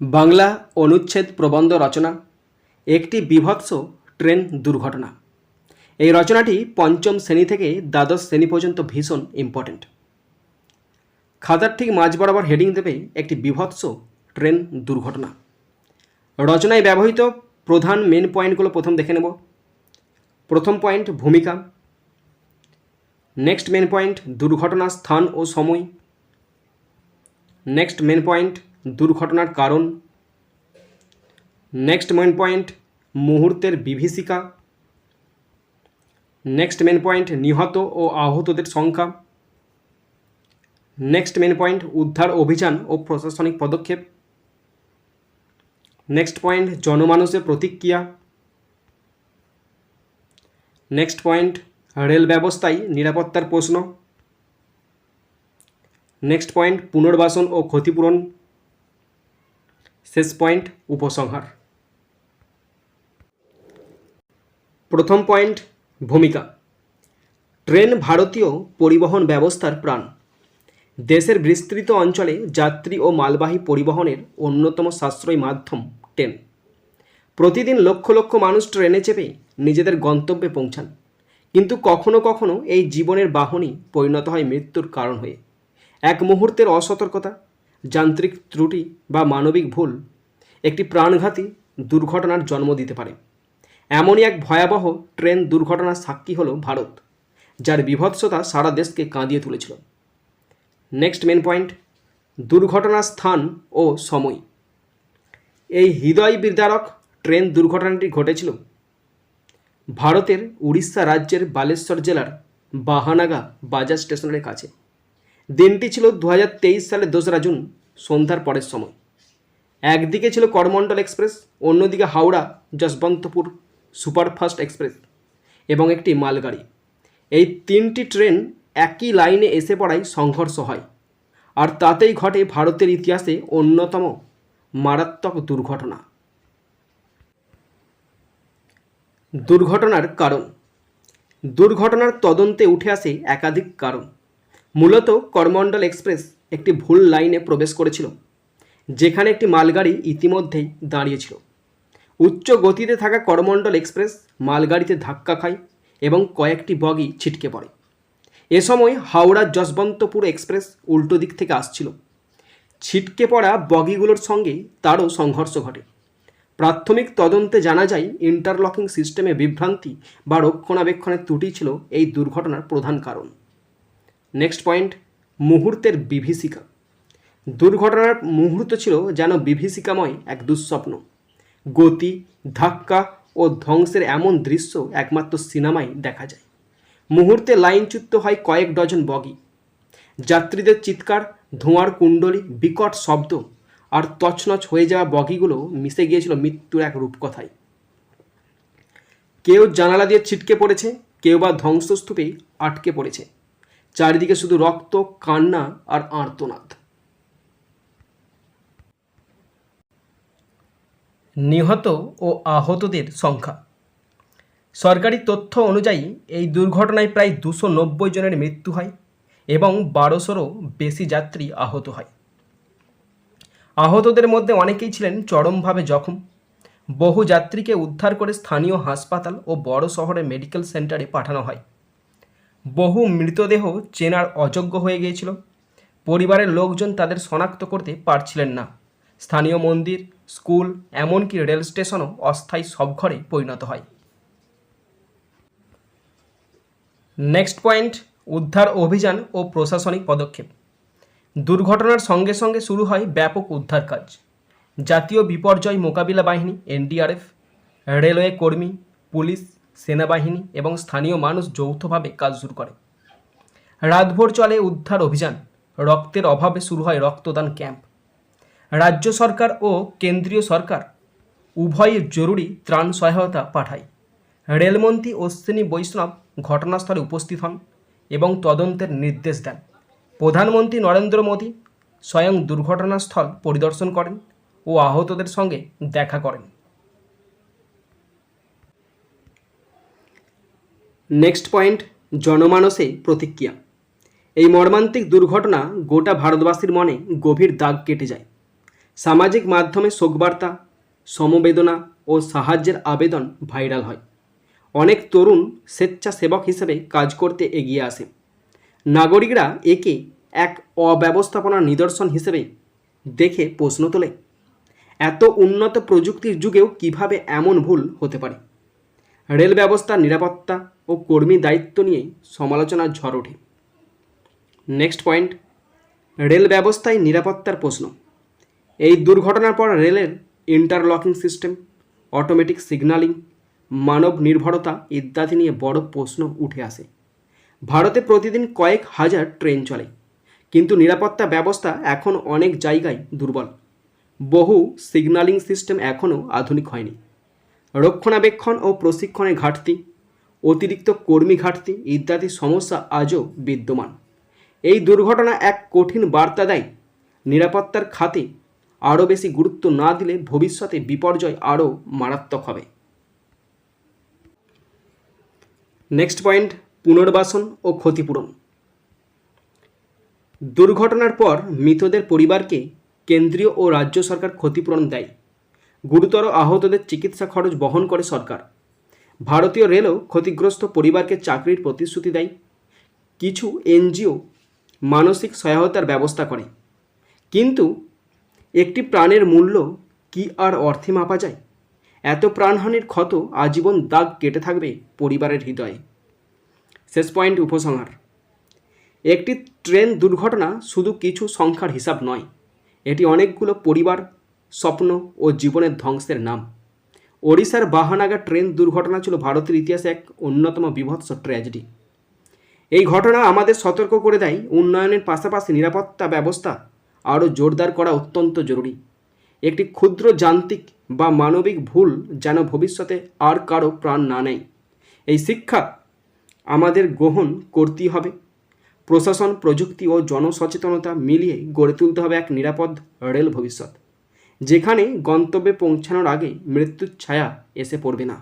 বাংলা অনুচ্ছেদ প্রবন্ধ রচনা, একটি বিভৎস ট্রেন দুর্ঘটনা। এই রচনাটি পঞ্চম শ্রেণি থেকে দ্বাদশ শ্রেণি পর্যন্ত ভীষণ ইম্পর্ট্যান্ট খাতার ঠিক মাঝ বরাবর হেডিং দেবে একটি বিভৎস ট্রেন দুর্ঘটনা। রচনায় ব্যবহৃত প্রধান মেন পয়েন্টগুলো প্রথম দেখে নেব। প্রথম পয়েন্ট ভূমিকা। নেক্সট মেন পয়েন্ট দুর্ঘটনা, স্থান ও সময়। নেক্সট মেন পয়েন্ট দুর্ঘটনার কারণ। নেক্সট মেন পয়েন্ট মুহূর্তের বিভীষিকা। নেক্সট মেন পয়েন্ট নিহত ও আহতদের সংখ্যা। নেক্সট মেন পয়েন্ট উদ্ধার অভিযান ও প্রশাসনিক পদক্ষেপ। নেক্সট পয়েন্ট জনমানুষের প্রতিক্রিয়া। নেক্সট পয়েন্ট রেল ব্যবস্থায় নিরাপত্তার প্রশ্ন। নেক্সট পয়েন্ট পুনর্বাসন ও ক্ষতিপূরণ। শেষ পয়েন্ট, উপসংহার। প্রথম পয়েন্ট, ভূমিকা। ট্রেন ভারতীয় পরিবহন ব্যবস্থার প্রাণ। দেশের বিস্তৃত অঞ্চলে যাত্রী ও মালবাহী পরিবহনের অন্যতম সাশ্রয়ী মাধ্যম, ট্রেন। প্রতিদিন লক্ষ লক্ষ মানুষ ট্রেনে চেপে নিজেদের গন্তব্যে পৌঁছান। কিন্তু কখনো কখনো এই জীবনের বাহনই পরিণত হয় মৃত্যুর কারণ হয়ে। এক মুহূর্তের অসতর্কতা যান্ত্রিক ত্রুটি বা মানবিক ভুল একটি প্রাণঘাতী দুর্ঘটনার জন্ম দিতে পারে। এমনই এক ভয়াবহ ট্রেন দুর্ঘটনার সাক্ষী হলো ভারত, যার বিভৎসতা সারা দেশকে কাঁদিয়ে তুলেছিল। নেক্সট মেন পয়েন্ট, দুর্ঘটনার স্থান ও সময়। এই হৃদয় বিদারক ট্রেন দুর্ঘটনাটি ঘটেছিল ভারতের উড়িষ্যা রাজ্যের বালেশ্বর জেলার বাহানাগা বাজার স্টেশনের কাছে। দিনটি ছিল দু সালের দোসরা জুন, সন্ধ্যার পরের সময়। একদিকে ছিল করমণ্ডল এক্সপ্রেস, অন্যদিকে হাওড়া যশবন্তপুর সুপারফাস্ট এক্সপ্রেস এবং একটি মালগাড়ি। এই তিনটি ট্রেন একই লাইনে এসে পড়ায় সংঘর্ষ হয়, আর তাতেই ঘটে ভারতের ইতিহাসে অন্যতম মারাত্মক দুর্ঘটনা। দুর্ঘটনার কারণ। দুর্ঘটনার তদন্তে উঠে আসে একাধিক কারণ। মূলত করমণ্ডল এক্সপ্রেস একটি ভুল লাইনে প্রবেশ করেছিল, যেখানে একটি মালগাড়ি ইতিমধ্যেই দাঁড়িয়েছিল উচ্চ গতিতে থাকা করমণ্ডল এক্সপ্রেস মালগাড়িতে ধাক্কা খায় এবং কয়েকটি বগি ছিটকে পড়ে। এ সময় হাওড়া যশবন্তপুর এক্সপ্রেস উল্টো দিক থেকে আসছিল। ছিটকে পড়া বগিগুলোর সঙ্গে তারও সংঘর্ষ ঘটে। প্রাথমিক তদন্তে জানা যায়, ইন্টারলকিং সিস্টেমে বিভ্রান্তি বা রক্ষণাবেক্ষণের ত্রুটি ছিল এই দুর্ঘটনার প্রধান কারণ। নেক্সট পয়েন্ট মুহূর্তের বিভীষিকা। দুর্ঘটনার মুহূর্ত ছিল যেন বিভীষিকাময় এক দুঃস্বপ্ন। গতি, ধাক্কা ও ধ্বংসের এমন দৃশ্য একমাত্র সিনেমায় দেখা যায়। মুহূর্তে লাইনচ্যুত হয় কয়েক ডজন বগি। যাত্রীদের চিৎকার, ধোঁয়ার কুণ্ডলী, বিকট শব্দ আর তছনছ হয়ে যাওয়া বগিগুলো মিশে গিয়েছিল মৃত্যুর এক রূপকথায়। কেউ জানালা দিয়ে ছিটকে পড়েছে, কেউ বা ধ্বংসস্তূপে আটকে পড়েছে। চারিদিকে শুধু রক্ত, কান্না আর আর্তনাদ। নিহত ও আহতদের সংখ্যা। সরকারি তথ্য অনুযায়ী এই দুর্ঘটনায় প্রায় দুশো নব্বই জনের মৃত্যু হয় এবং বারোশোরও বেশি যাত্রী আহত হয়। আহতদের মধ্যে অনেকেই ছিলেন চরমভাবে জখম। বহু যাত্রীকে উদ্ধার করে স্থানীয় হাসপাতাল ও বড় শহরের মেডিকেল সেন্টারে পাঠানো হয়। বহু মৃতদেহ চেনার অযোগ্য হয়ে গিয়েছিল। পরিবারের লোকজন তাদের শনাক্ত করতে পারছিলেন না। স্থানীয় মন্দির, স্কুল, এমনকি রেল স্টেশনও অস্থায়ী সব ঘরে পরিণত হয়। নেক্সট পয়েন্ট, উদ্ধার অভিযান ও প্রশাসনিক পদক্ষেপ। দুর্ঘটনার সঙ্গে সঙ্গে শুরু হয় ব্যাপক উদ্ধার কাজ। জাতীয় বিপর্যয় মোকাবিলা বাহিনী, এনডিআরএফ, রেলওয়ে কর্মী, পুলিশ সেনাবাহিনী এবং স্থানীয় মানুষ যৌথভাবে কাজ শুরু করে। রাতভর চলে উদ্ধার অভিযান। রক্তের অভাবে শুরু হয় রক্তদান ক্যাম্প। রাজ্য সরকার ও কেন্দ্রীয় সরকার উভয়ের জরুরি ত্রাণ সহায়তা পাঠায়। রেলমন্ত্রী অশ্বিনী বৈষ্ণব ঘটনাস্থলে উপস্থিত হন এবং তদন্তের নির্দেশ দেন। প্রধানমন্ত্রী নরেন্দ্র মোদী স্বয়ং দুর্ঘটনাস্থল পরিদর্শন করেন ও আহতদের সঙ্গে দেখা করেন। নেক্সট পয়েন্ট, জনমানসে প্রতিক্রিয়া। এই মর্মান্তিক দুর্ঘটনা গোটা ভারতবাসীর মনে গভীর দাগ কেটে যায়। সামাজিক মাধ্যমে শোকবার্তা, সমবেদনা ও সাহায্যের আবেদন ভাইরাল হয়। অনেক তরুণ স্বেচ্ছাসেবক হিসেবে কাজ করতে এগিয়ে আসে। নাগরিকরা একে এক অব্যবস্থাপনার নিদর্শন হিসেবে দেখে প্রশ্ন তোলে, এত উন্নত প্রযুক্তির যুগেও কীভাবে এমন ভুল হতে পারে? রেল ব্যবস্থার নিরাপত্তা ও কর্মী দায়িত্ব নিয়ে সমালোচনার ঝড় ওঠে। নেক্সট পয়েন্ট রেল ব্যবস্থায় নিরাপত্তার প্রশ্ন। এই দুর্ঘটনার পর রেলের ইন্টারলকিং সিস্টেম অটোমেটিক সিগন্যালিং মানব নির্ভরতা ইত্যাদি নিয়ে বড় প্রশ্ন উঠে আসে। ভারতে প্রতিদিন কয়েক হাজার ট্রেন চলে, কিন্তু নিরাপত্তা ব্যবস্থা এখন অনেক জায়গায় দুর্বল। বহু সিগন্যালিং সিস্টেম এখনও আধুনিক হয়নি। রক্ষণাবেক্ষণ ও প্রশিক্ষণের ঘাটতি অতিরিক্ত কর্মী ঘাটতি ইত্যাদি সমস্যা আজও বিদ্যমান। এই দুর্ঘটনা এক কঠিন বার্তা দেয়। নিরাপত্তার খাতে আরও বেশি গুরুত্ব না দিলে ভবিষ্যতে বিপর্যয় আরও মারাত্মক হবে। নেক্সট পয়েন্ট, পুনর্বাসন ও ক্ষতিপূরণ। দুর্ঘটনার পর মৃতদের পরিবারকে কেন্দ্রীয় ও রাজ্য সরকার ক্ষতিপূরণ দেয়। গুরুতর আহতদের চিকিৎসা খরচ বহন করে সরকার। ভারতীয় রেলও ক্ষতিগ্রস্ত পরিবারকে চাকরির প্রতিশ্রুতি দেয়। কিছু এনজিও মানসিক সহায়তার ব্যবস্থা করে। কিন্তু একটি প্রাণের মূল্য কি আর অর্থে মাপা যায়? এত প্রাণহানির ক্ষত আজীবন দাগ কেটে থাকবে পরিবারের হৃদয়ে। শেষ পয়েন্ট উপসংহার। একটি ট্রেন দুর্ঘটনা শুধু কিছু সংখ্যার হিসাব নয়, এটি অনেকগুলো পরিবার, স্বপ্ন ও জীবনের ধ্বংসের নাম। ওড়িশার বাহানাগা ট্রেন দুর্ঘটনা ছিল ভারতের ইতিহাসে এক অন্যতম বিভৎস ট্র্যাজেডি এই ঘটনা আমাদের সতর্ক করে দেয়, উন্নয়নের পাশাপাশি নিরাপত্তা ব্যবস্থা আরও জোরদার করা অত্যন্ত জরুরি। একটি ক্ষুদ্র যান্ত্রিক বা মানবিক ভুল যেন ভবিষ্যতে আর কারও প্রাণ না নেয়। এই শিক্ষা আমাদের গ্রহণ করতেই হবে। প্রশাসন, প্রযুক্তি ও জনসচেতনতা মিলিয়ে গড়ে তুলতে হবে এক নিরাপদ রেল ভবিষ্যৎ। যেখানে গন্তব্যে পৌঁছানোর আগে মৃত্যুর ছায়া এসে পড়বে না।